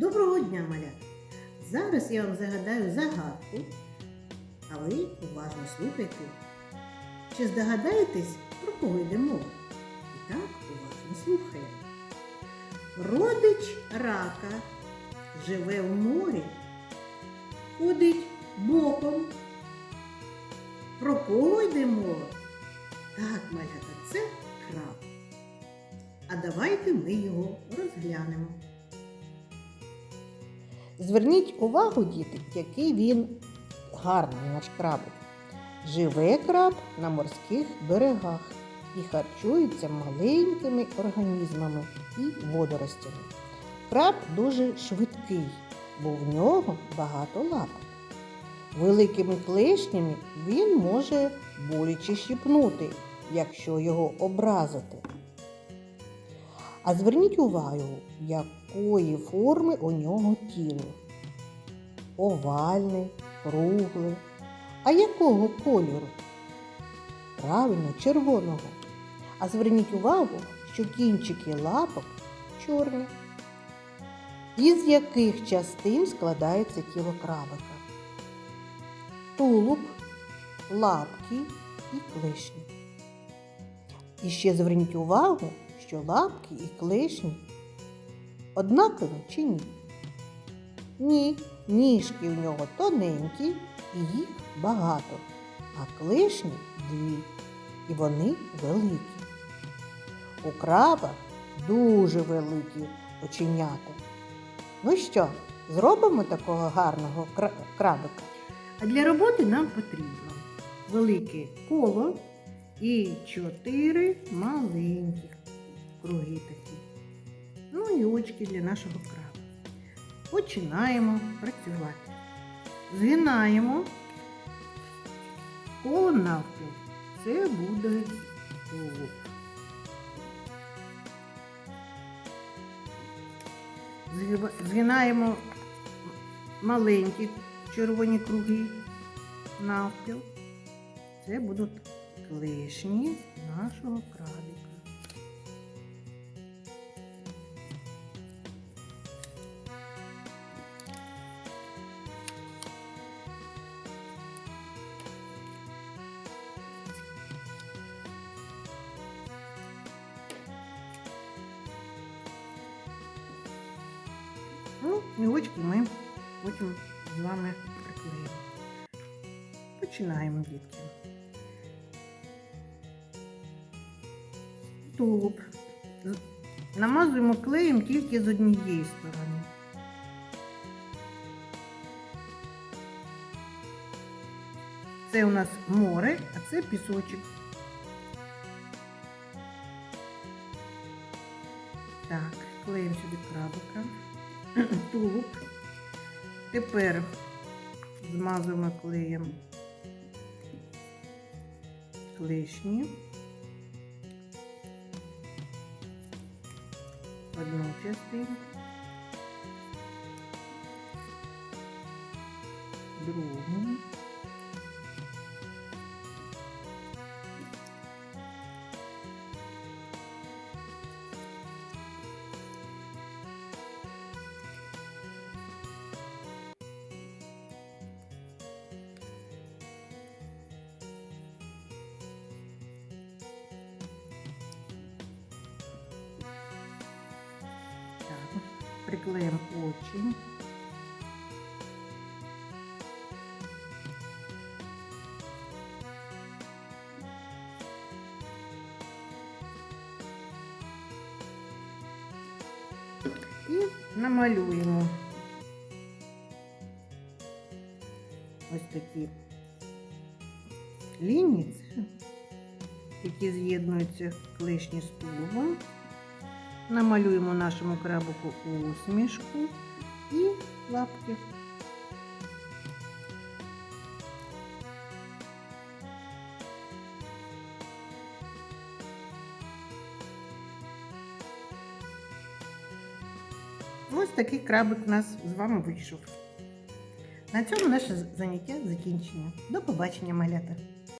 Доброго дня, малята! Зараз я вам загадаю загадку, а ви уважно слухайте. Чи здогадаєтесь, про кого йде мова? І так уважно слухаємо. Родич рака живе в морі, ходить боком. Про кого йде мова? Так, малята, це краб. А давайте ми його розглянемо. Зверніть увагу, діти, який він гарний наш крабик. Живе краб на морських берегах і харчується маленькими організмами і водоростями. Краб дуже швидкий, бо в нього багато лапок. Великими клешнями він може боляче щіпнути, якщо його образити. А зверніть увагу, якої форми у нього тіло. Овальне, кругле. А якого кольору? Правильно, червоного. А зверніть увагу, що кінчики лапок чорні. Із яких частин складається тіло крабика? Тулуб, лапки і клешні. І ще зверніть увагу, що лапки і клешні однакові чи ні? Ні, ніжки у нього тоненькі і їх багато, а клешні дві, і вони великі. У краба дуже великі оченята. Ну що, зробимо такого гарного крабика? А для роботи нам потрібно велике коло і чотири маленьких круги такі. Ну очки для нашого краба. Починаємо працювати. Згинаємо коло навпіл. Це буде тулуб. Згинаємо маленькі червоні круги навпіл. Це будуть клешні нашого крабика. Ну, і очки ми потім з вами приклеїмо. Починаємо, дітки. Тулуб. Намазуємо клеєм тільки з однієї сторони. Це у нас море, а це пісочок. Так, клеїмо сюди крабика. Тулуб. Тепер змазуємо клеєм клешні. Одну частину. Другу. Так, приклеїмо очі. І намалюємо ось такі лінії, які з'єднуються клешні з тулубом. Намалюємо нашому крабику усмішку і лапки. Ось такий крабик у нас з вами вийшов. На цьому наше заняття закінчено. До побачення, малята!